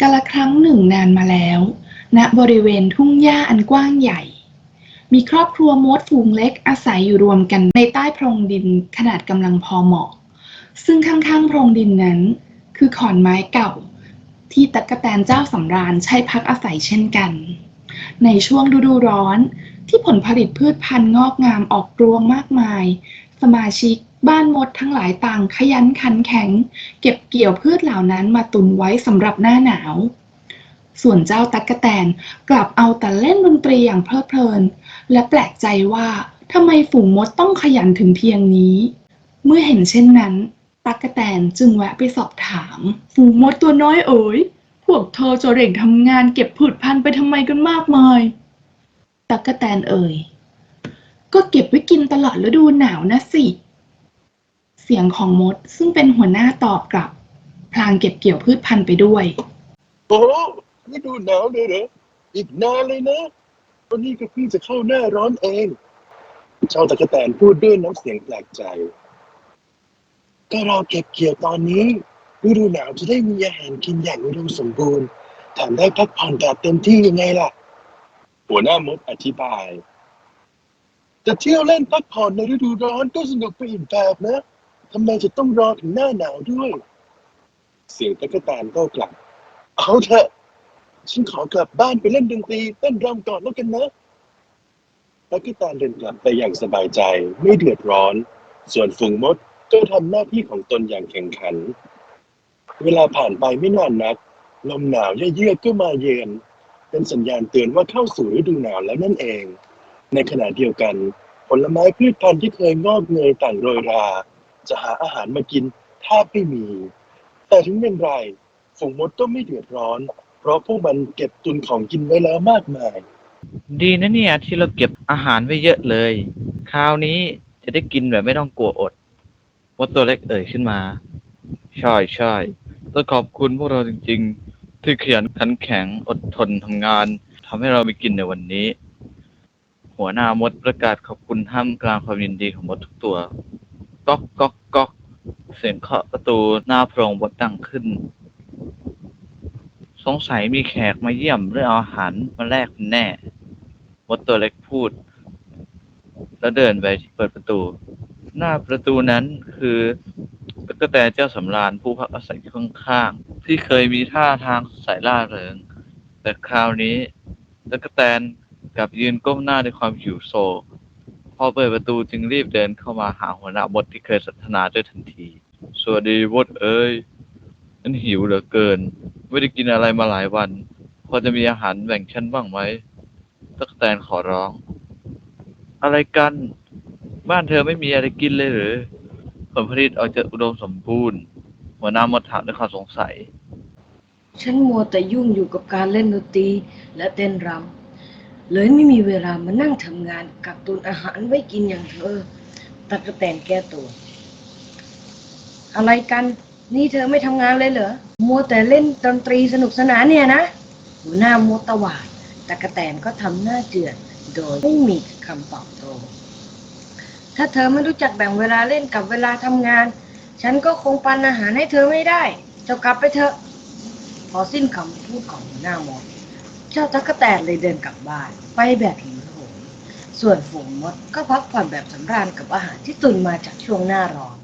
กาละครั้งหนึ่งนานมาแล้ว ณบริเวณทุ่งหญ้าอันกว้างใหญ่ มีครอบครัวมดฝูงเล็กอาศัยอยู่รวมกันในใต้พรงดินขนาดกำลังพอเหมาะ ซึ่งข้างๆพรงดินนั้น คือขอนไม้เก่า ที่ตั๊กแตนเจ้าสำราญใช้พักอาศัยเช่นกัน ในช่วงฤดูร้อนที่ผลผลิตพืชพันธุ์งอกงามออกรวงมากมาย สมาชิก บ้านมดทั้งหลายต่างขยันขันแข็ง เก็บเกี่ยวพืชเหล่านั้นมาตุนไว้สำหรับหน้าหนาว ส่วนเจ้าตั๊กแตนกลับเอาแต่เล่นดนตรีอย่างเพลิดเพลิน และแปลกใจว่าทำไมฝูงมดต้องขยันถึงเพียงนี้ เมื่อเห็นเช่นนั้น ตั๊กแตนจึงแวะไปสอบถาม ฝูงมดตัวน้อยเอ๋ยพวกเธอจะเร่งทำงานเก็บพืชพันธุ์ไปทำไมกันมากมาย ตั๊กแตนเอ่ยก็เก็บไว้กินตลอดฤดูหนาวนะสิ สียงของมดซึ่งเป็นหัวหน้าตอบกลับ พลางเก็บเกี่ยวพืชพันธุ์ไปด้วย โอ้ฤดูหนาวเลยเหรออีกนานเลยนะตอนนี้ก็เพิ่งจะเข้าหน้าร้อนเองเจ้าตะกะแตนพูดด้วยน้ำเสียงแปลกใจ ก็เราเก็บเกี่ยวตอนนี้ฤดูหนาวจะได้มีอาหารกินอย่างอุดมสมบูรณ์แถมได้พักผ่อนแบบเต็มที่ยังไงล่ะ หัวหน้ามดอธิบาย จะเที่ยวเล่นพักผ่อนในฤดูร้อนก็สนุกไปอีกแบบนะ ทำไมจะต้องรอถึงหน้าหนาวด้วย เสียงตะกะแตนโต้กลับ เอาเถอะ ฉันขอกลับบ้านไปเล่นดนตรีเต้นรำก่อนแล้วกันนะตะกะแตนเดินกลับไปอย่างสบายใจไม่เดือดร้อน ส่วนฝูงมดก็ทำหน้าที่ของตนอย่างแข่งขัน เวลาผ่านไปไม่นานนัก ลมหนาวเยือกๆก็มาเยือน เป็นสัญญาณเตือนว่าเข้าสู่ฤดูหนาวแล้วนั่นเอง ในขณะเดียวกัน ผลไม้พืชพันธุ์ที่เคยงอกเงยต่างโรยรา จะหาอาหารมากินแทบไม่มี แต่ถึงอย่างไรฝูงมดก็ไม่เดือดร้อน เพราะพวกมันเก็บตุนของกินไว้แล้วมากมาย ดีนะเนี่ยที่เราเก็บอาหารไว้เยอะเลย คราวนี้จะได้กินแบบไม่ต้องกลัวอดมดตัวเล็กเอ่ยขึ้นมา ใช่ใช่ต้องขอบคุณพวกเราจริง ๆ ที่ขยันขันแข็งอดทนทำงานทำให้เรามีกินในวันนี้ หัวหน้ามดประกาศขอบคุณท่ามกลางความยินดีของมดทุกตัว ก๊อกก๊อกก๊อก เสียงเคาะประตูหน้าโพรงบดดังขึ้น สงสัยมีแขกมาเยี่ยมเรื่อเอาอาหารมาแลกเป็นแน่มดตัวเล็กพูด แล้วเดินไปเปิดประตู หน้าประตูนั้นคือตะกแตเจ้าสำราญผู้พักอาศัยอยู่ข้างๆที่เคยมีท่าทางใสล่าเริง แต่คราวนี้ตะกแตนกลับยืนก้มหน้าด้วยความหิวโซ อเปิดประตูจึงรีบเดินเข้ามาหาหัวหน้ามดที่เคยสนทนาด้วยทันที สวัสดีมดเอ้ยฉันหิวเหลือเกิน ไม่ได้กินอะไรมาหลายวัน พอจะมีอาหารแบ่งฉันบ้างไหมตะกแตนขอร้อง อะไรกัน บ้านเธอไม่มีอะไรกินเลยหรือผลผลิตออกจะอุดมสมบูรณ์ หัวหน้ามดถามด้วยความสงสัย ฉันมัวแต่ยุ่งอยู่กับการเล่นดนตรีและเต้นรำ เลยไม่มีเวลามานั่งทำงานกักตุนอาหารไว้กินอย่างเธอตะกะแตนแก้ตัว อะไรกัน นี่เธอไม่ทำงานเลยเหรอ มัวแต่เล่นดนตรีสนุกสนานเนี่ยนะหัวหน้ามัวตวาดตะกะแตนก็ทำหน้าเจือนโดยไม่มีคำตอบโต้ถ้าเธอไม่รู้จักแบ่งเวลาเล่นกับเวลาทำงาน ฉันก็คงปันอาหารให้เธอไม่ได้ เจ้ากลับไปเถอะ พอสิ้นคำพูดของหัวหน้ามด เจ้าตั๊กแตนเลยเดินกลับบ้านไปแบบหิวโหยส่วนฝูงมดก็พักผ่อนแบบสำราญกับอาหารที่ตุนมาจากช่วงหน้าร้อน